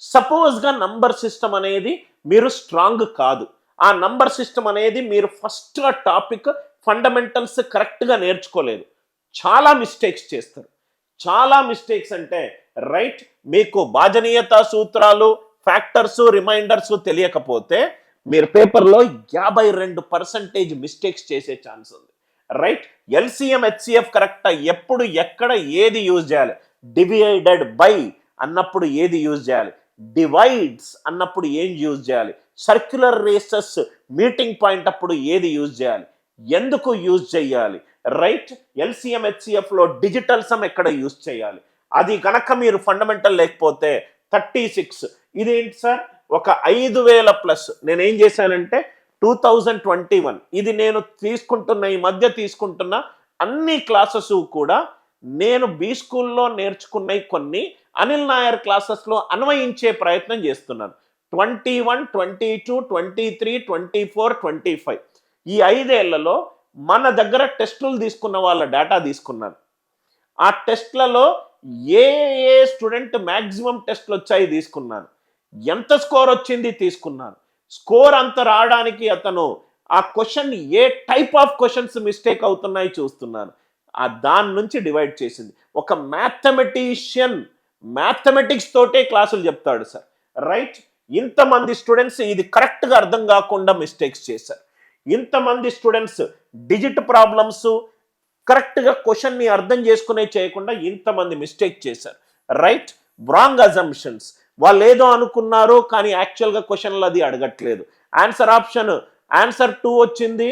సపోజ్గా number system అనేది మీరు strong కాదు. ఆ నంబర్ సిస్టమ్ అనేది మీరు ఫస్ట్ ఆ టాపిక్ ఫండమెంటల్స్ కరెక్ట్గా నేర్చుకోలేదు. చాలా మిస్టేక్స్ చేస్తారు. చాలా మిస్టేక్స్ అంటే రైట్ మీకు భాజనీయత సూత్రాలు ఫ్యాక్టర్స్ రిమైండర్స్ తెలియకపోతే మీరు పేపర్లో యాభై రెండు పర్సంటేజ్ మిస్టేక్స్ చేసే ఛాన్స్ ఉంది. రైట్ ఎల్సిఎం హెచ్సిఎఫ్ కరెక్టా ఎప్పుడు ఎక్కడ ఏది యూజ్ చేయాలి? డివైడెడ్ బై అన్నప్పుడు ఏది యూజ్ చేయాలి? డివైడ్స్ అన్నప్పుడు ఏం యూజ్ చేయాలి? సర్క్యులర్ రేసెస్ మీటింగ్ పాయింట్ అప్పుడు ఏది యూజ్ చేయాలి? ఎందుకు యూజ్ చేయాలి? రైట్ ఎల్సిఎం హెచ్సిఎఫ్లో డిజిటల్ సమ్ ఎక్కడ యూజ్ చేయాలి? అది కనుక మీరు ఫండమెంటల్ లేకపోతే థర్టీ సిక్స్ ఇదేంటి సార్ ఒక ఐదు వేల ప్లస్ నేను ఏం చేశానంటే టూ థౌజండ్ ట్వంటీ వన్ ఇది నేను తీసుకుంటున్న ఈ మధ్య తీసుకుంటున్న అన్ని క్లాసెస్ కూడా నేను బీ స్కూల్లో నేర్చుకున్నవి కొన్ని అనిల్ నాయర్ క్లాసెస్లో అన్వయించే ప్రయత్నం చేస్తున్నాను. Twenty one twenty two twenty three twenty four twenty five. ఈ ఐదేళ్ళలో మన దగ్గర టెస్టులు తీసుకున్న వాళ్ళ డేటా తీసుకున్నాను. ఆ టెస్ట్లలో ఏ ఏ స్టూడెంట్ మ్యాక్సిమం టెస్ట్లు వచ్చాయి తీసుకున్నాను. ఎంత స్కోర్ వచ్చింది తీసుకున్నాను. స్కోర్ అంత రావడానికి అతను ఆ క్వశ్చన్ ఏ టైప్ ఆఫ్ క్వశ్చన్స్ మిస్టేక్ అవుతున్నాయి చూస్తున్నాను. ఆ దాని నుంచి డివైడ్ చేసింది. ఒక మ్యాథమెటీషియన్ మ్యాథమెటిక్స్ తోటే క్లాసులు చెప్తాడు సార్. రైట్ ఇంతమంది స్టూడెంట్స్ ఇది కరెక్ట్గా అర్థం కాకుండా మిస్టేక్స్ చేశారు. ఇంతమంది స్టూడెంట్స్ డిజిట్ ప్రాబ్లమ్స్ కరెక్ట్గా క్వశ్చన్ని అర్థం చేసుకునే చేయకుండా ఇంతమంది మిస్టేక్ చేశారు. రైట్ రాంగ్ అజంప్షన్స్ వాళ్ళు ఏదో అనుకున్నారు కానీ యాక్చువల్గా క్వశ్చన్లు అది అడగట్లేదు. ఆన్సర్ ఆప్షన్ ఆన్సర్ టూ వచ్చింది.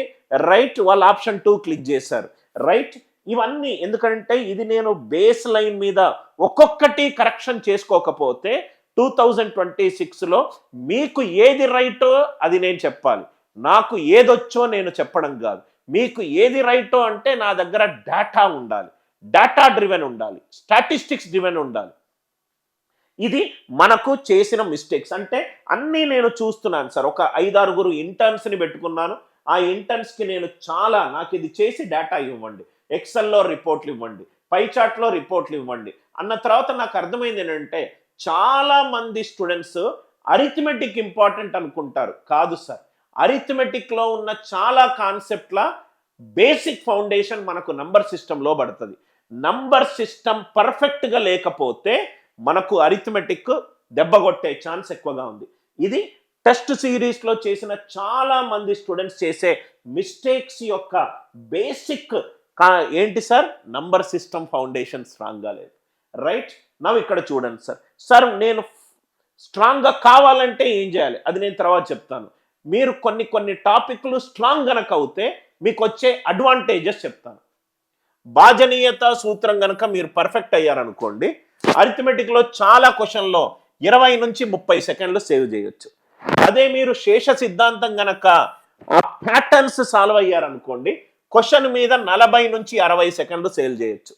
రైట్ వాళ్ళు ఆప్షన్ టూ క్లిక్ చేశారు. రైట్ ఇవన్నీ ఎందుకంటే ఇది నేను బేస్ లైన్ మీద ఒక్కొక్కటి కరెక్షన్ చేసుకోకపోతే టూ థౌజండ్ ట్వంటీ సిక్స్లో మీకు ఏది రైటో అది నేను చెప్పాలి. నాకు ఏదొచ్చో నేను చెప్పడం కాదు. మీకు ఏది రైటో అంటే నా దగ్గర డేటా ఉండాలి. డేటా డ్రివెన్ ఉండాలి. స్టాటిస్టిక్స్ డ్రివెన్ ఉండాలి. ఇది మనకు చేసిన మిస్టేక్స్. అంటే అన్నీ నేను చూస్తున్నాను సార్. ఒక ఐదారుగురు ఇంటర్న్స్ని పెట్టుకున్నాను. ఆ ఇంటర్న్స్కి నేను చాలా నాకు ఇది చేసి డేటా ఇవ్వండి. ఎక్సెల్లో రిపోర్ట్లు ఇవ్వండి పై చాట్లో రిపోర్ట్లు ఇవ్వండి. అన్న తర్వాత నాకు అర్థమైంది ఏంటంటే చాలామంది స్టూడెంట్స్ అరిథమెటిక్ ఇంపార్టెంట్ అనుకుంటారు. కాదు సార్. అరిథమెటిక్లో ఉన్న చాలా కాన్సెప్ట్ల బేసిక్ ఫౌండేషన్ మనకు నంబర్ సిస్టంలో పడుతుంది. నంబర్ సిస్టమ్ పర్ఫెక్ట్గా లేకపోతే మనకు అరిథమెటిక్ దెబ్బ కొట్టే ఛాన్స్ ఎక్కువగా ఉంది. ఇది టెస్ట్ సిరీస్లో చేసిన చాలా మంది స్టూడెంట్స్ చేసే మిస్టేక్స్ యొక్క బేసిక్ ఏంటి సార్? నంబర్ సిస్టమ్ ఫౌండేషన్ స్ట్రాంగ్గా లేదు. రైట్? నవ్వు ఇక్కడ చూడండి సార్. సార్ నేను స్ట్రాంగ్గా కావాలంటే ఏం చేయాలి? అది నేను తర్వాత చెప్తాను. మీరు కొన్ని కొన్ని టాపిక్లు స్ట్రాంగ్ గనక అవుతే మీకు వచ్చే అడ్వాంటేజెస్ చెప్తాను. భాజనీయత సూత్రం గనక మీరు పర్ఫెక్ట్ అయ్యారనుకోండి అరిథమెటిక్లో చాలా క్వశ్చన్లో ఇరవై నుంచి ముప్పై సెకండ్లు సేవ్ చేయొచ్చు. అదే మీరు శేష సిద్ధాంతం గనక ఆ ప్యాటర్న్స్ సాల్వ్ అయ్యారనుకోండి క్వశ్చన్ మీద నలభై నుంచి అరవై సెకండ్లు సేల్ చేయొచ్చు.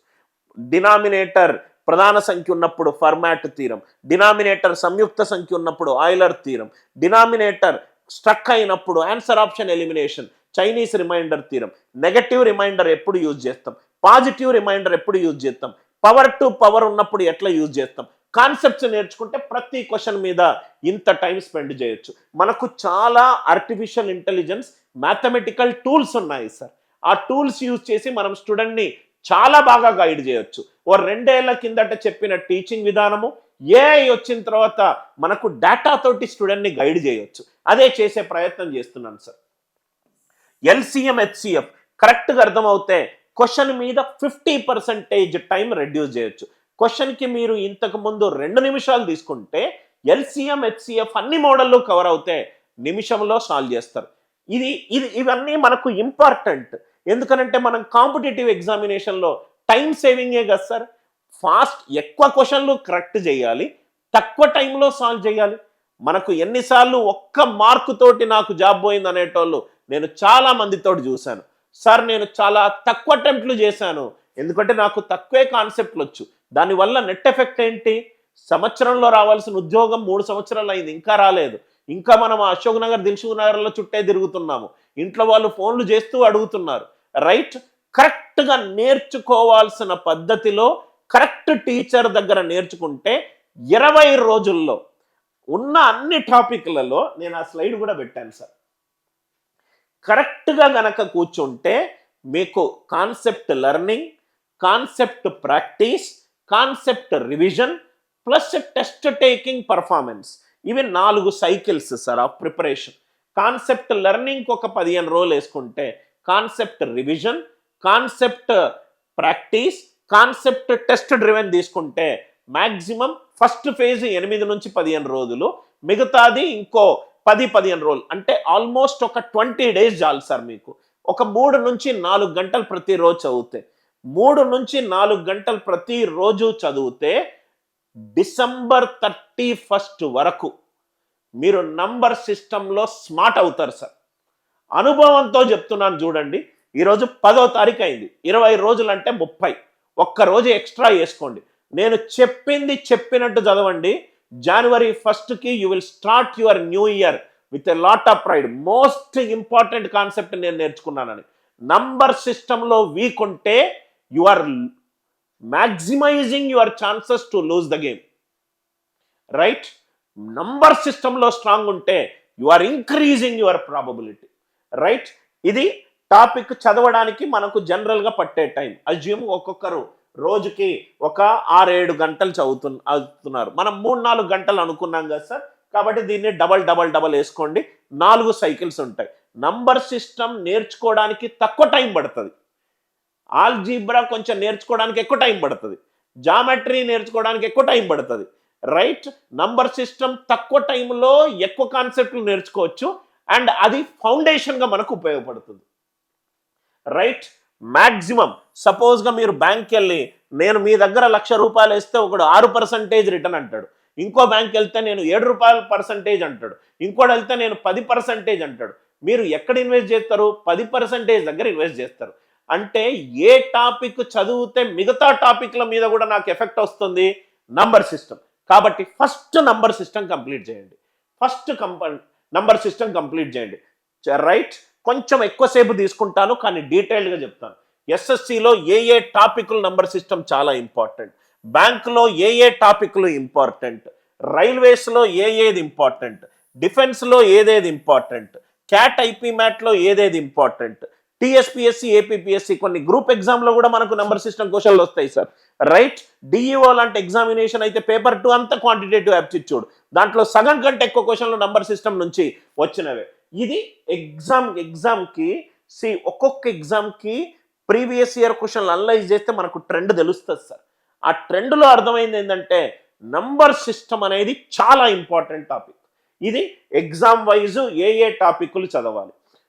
డినామినేటర్ ప్రధాన సంఖ్య ఉన్నప్పుడు ఫర్మాట్ తీరం డినామినేటర్ సంయుక్త సంఖ్య ఉన్నప్పుడు ఆయిలర్ తీరం డినామినేటర్ స్ట్రక్ అయినప్పుడు answer option elimination Chinese remainder theorem. Negative remainder ఎప్పుడు యూజ్ చేస్తాం? పాజిటివ్ రిమైండర్ ఎప్పుడు యూజ్ చేస్తాం? పవర్ టు పవర్ ఉన్నప్పుడు ఎట్లా యూజ్ చేస్తాం? కాన్సెప్ట్స్ నేర్చుకుంటే ప్రతి క్వశ్చన్ మీద ఇంత టైం స్పెండ్ చేయొచ్చు. మనకు చాలా ఆర్టిఫిషియల్ ఇంటెలిజెన్స్ మ్యాథమెటికల్ టూల్స్ ఉన్నాయి సార్. ఆ టూల్స్ యూజ్ చేసి మనం స్టూడెంట్ని చాలా బాగా గైడ్ చేయొచ్చు. ఓ రెండేళ్ళ కిందట చెప్పిన టీచింగ్ విధానము ఏఐ వచ్చిన తర్వాత మనకు డేటా తోటి స్టూడెంట్ని గైడ్ చేయొచ్చు. అదే చేసే ప్రయత్నం చేస్తున్నాను సార్. ఎల్సిఎం హెచ్సిఎఫ్ కరెక్ట్గా అర్థమవుతే క్వశ్చన్ మీద ఫిఫ్టీ పర్సెంటేజ్ టైం రెడ్యూస్ చేయొచ్చు. క్వశ్చన్కి మీరు ఇంతకు ముందు రెండు నిమిషాలు తీసుకుంటే ఎల్సిఎం హెచ్సిఎఫ్ అన్ని మోడల్లో కవర్ అవుతే నిమిషంలో సాల్వ్ చేస్తారు. ఇది ఇది ఇవన్నీ మనకు ఇంపార్టెంట్ ఎందుకనంటే మనం కాంపిటేటివ్ ఎగ్జామినేషన్లో టైం సేవింగే కదా సార్. ఫాస్ట్ ఎక్కువ క్వశ్చన్లు కరెక్ట్ చేయాలి తక్కువ టైంలో సాల్వ్ చేయాలి. మనకు ఎన్నిసార్లు ఒక్క మార్కుతోటి నాకు జాబ్ పోయింది అనేటోళ్ళు నేను చాలా మందితో చూశాను. సార్ నేను చాలా తక్కువ అటెంప్ట్లు చేశాను. ఎందుకంటే నాకు తక్కువే కాన్సెప్ట్లు వచ్చు. దానివల్ల నెట్ ఎఫెక్ట్ ఏంటి? సంవత్సరంలో రావాల్సిన ఉద్యోగం మూడు సంవత్సరాలు అయింది ఇంకా రాలేదు. ఇంకా మనం అశోక్ నగర్ దిల్సుఖ్ నగర్లో చుట్టే తిరుగుతున్నాము. ఇంట్లో వాళ్ళు ఫోన్లు చేస్తూ అడుగుతున్నారు. రైట్ కరెక్ట్గా నేర్చుకోవాల్సిన పద్ధతిలో కరెక్ట్ టీచర్ దగ్గర నేర్చుకుంటే ఇరవై రోజుల్లో ఉన్న అన్ని టాపిక్లలో నేను ఆ స్లైడ్ కూడా పెట్టాను సార్. కరెక్ట్గా గనక కూర్చుంటే మీకు concept learning concept practice concept revision plus test taking performance ఇవి నాలుగు cycles sir of preparation. Concept లెర్నింగ్కి ఒక పదిహేను రోజులు వేసుకుంటే concept revision concept practice concept test driven తీసుకుంటే మ్యాక్సిమం ఫస్ట్ ఫేజ్ ఎనిమిది నుంచి పదిహేను రోజులు మిగతాది ఇంకో పది పదిహేను రోజులు. అంటే ఆల్మోస్ట్ ఒక ట్వంటీ డేస్ చాలు సార్ మీకు. ఒక మూడు నుంచి నాలుగు గంటలు ప్రతిరోజు చదివితే. మూడు నుంచి నాలుగు గంటలు ప్రతిరోజు చదివితే డిసెంబర్ థర్టీ ఫస్ట్ వరకు మీరు నంబర్ సిస్టంలో స్మార్ట్ అవుతారు సార్. అనుభవంతో చెప్తున్నాను చూడండి. ఈరోజు పదో తారీఖు అయింది ఇరవై రోజులు అంటే ముప్పై. ఒక్క రోజు ఎక్స్ట్రా వేసుకోండి. నేను చెప్పింది చెప్పినట్టు చదవండి. జనవరి ఫస్ట్కి you will start your new year with a lot of pride most important concept నేను నేర్చుకున్నానని. నంబర్ సిస్టంలో వీక్ ఉంటే you are maximising your chances to lose the game right number సిస్టంలో స్ట్రాంగ్ ఉంటే you are increasing your probability right ఇది topic చదవడానికి మనకు జనరల్గా పట్టే టైం అజ్యూమ్ ఒక్కొక్కరు రోజుకి ఒక ఆరేడు గంటలు చదువుతు చదువుతున్నారు. మనం మూడు నాలుగు గంటలు అనుకున్నాం కదా సార్? కాబట్టి దీన్ని డబల్ డబల్ డబల్ వేసుకోండి. నాలుగు సైకిల్స్ ఉంటాయి. నంబర్ సిస్టమ్ నేర్చుకోవడానికి తక్కువ టైం పడుతుంది. ఆల్జీబ్రా కొంచెం నేర్చుకోవడానికి ఎక్కువ టైం పడుతుంది. జామెట్రీ నేర్చుకోవడానికి ఎక్కువ టైం పడుతుంది. రైట్ నంబర్ సిస్టమ్ తక్కువ టైంలో ఎక్కువ కాన్సెప్ట్లు నేర్చుకోవచ్చు. అండ్ అది ఫౌండేషన్గా మనకు ఉపయోగపడుతుంది. రైట్? మ్యాక్సిమం సపోజ్గా మీరు బ్యాంక్కి వెళ్ళి నేను మీ దగ్గర లక్ష రూపాయలు వేస్తే ఒకడు ఆరు పర్సంటేజ్ రిటర్న్ అంటాడు. ఇంకో బ్యాంక్ వెళ్తే నేను ఏడు రూపాయల పర్సంటేజ్ అంటాడు. ఇంకోటి వెళ్తే నేను పది పర్సంటేజ్ అంటాడు. మీరు ఎక్కడ ఇన్వెస్ట్ చేస్తారు? పది పర్సంటేజ్ దగ్గర ఇన్వెస్ట్ చేస్తారు. అంటే ఏ టాపిక్ చదివితే మిగతా టాపిక్ల మీద కూడా నాకు ఎఫెక్ట్ వస్తుంది? Number system. కాబట్టి ఫస్ట్ నంబర్ సిస్టమ్ కంప్లీట్ చేయండి. ఫస్ట్ కంప నంబర్ సిస్టమ్ కంప్లీట్ చేయండి. రైట్? కొంచెం ఎక్కువసేపు తీసుకుంటాను కానీ డీటెయిల్డ్గా చెప్తాను. ఎస్ఎస్సిలో ఏ ఏ టాపిక్లు నంబర్ సిస్టమ్ చాలా ఇంపార్టెంట్. బ్యాంకులో ఏ ఏ టాపిక్లు ఇంపార్టెంట్. రైల్వేస్లో ఏ ఏది ఇంపార్టెంట్. డిఫెన్స్లో ఏదేది ఇంపార్టెంట్. క్యాట్ ఐపీ మ్యాట్లో ఏదేది ఇంపార్టెంట్. టిఎస్పిఎస్సి ఏపీపీఎస్సి కొన్ని గ్రూప్ ఎగ్జామ్లో కూడా మనకు నంబర్ సిస్టమ్ క్వశ్చన్లు వస్తాయి సార్ రైట్ డిఈఓ లాంటి ఎగ్జామినేషన్ అయితే పేపర్ టూ అంతా క్వాంటిటేటివ్ యాప్టిట్యూడ్ దాంట్లో సగం కంటే ఎక్కువ క్వశ్చన్లు నంబర్ సిస్టమ్ నుంచి వచ్చినవే. ఇది ఎగ్జామ్ ఎగ్జామ్కి సి ఒక్కొక్క ఎగ్జామ్కి ప్రీవియస్ ఇయర్ క్వశ్చన్లు అనలైజ్ చేస్తే మనకు ట్రెండ్ తెలుస్తుంది సార్ ఆ ట్రెండ్లో అర్థమైంది ఏంటంటే నంబర్ సిస్టమ్ అనేది చాలా ఇంపార్టెంట్ టాపిక్ ఇది ఎగ్జామ్ వైజ్ ఏ ఏ టాపిక్లు చదవాలి.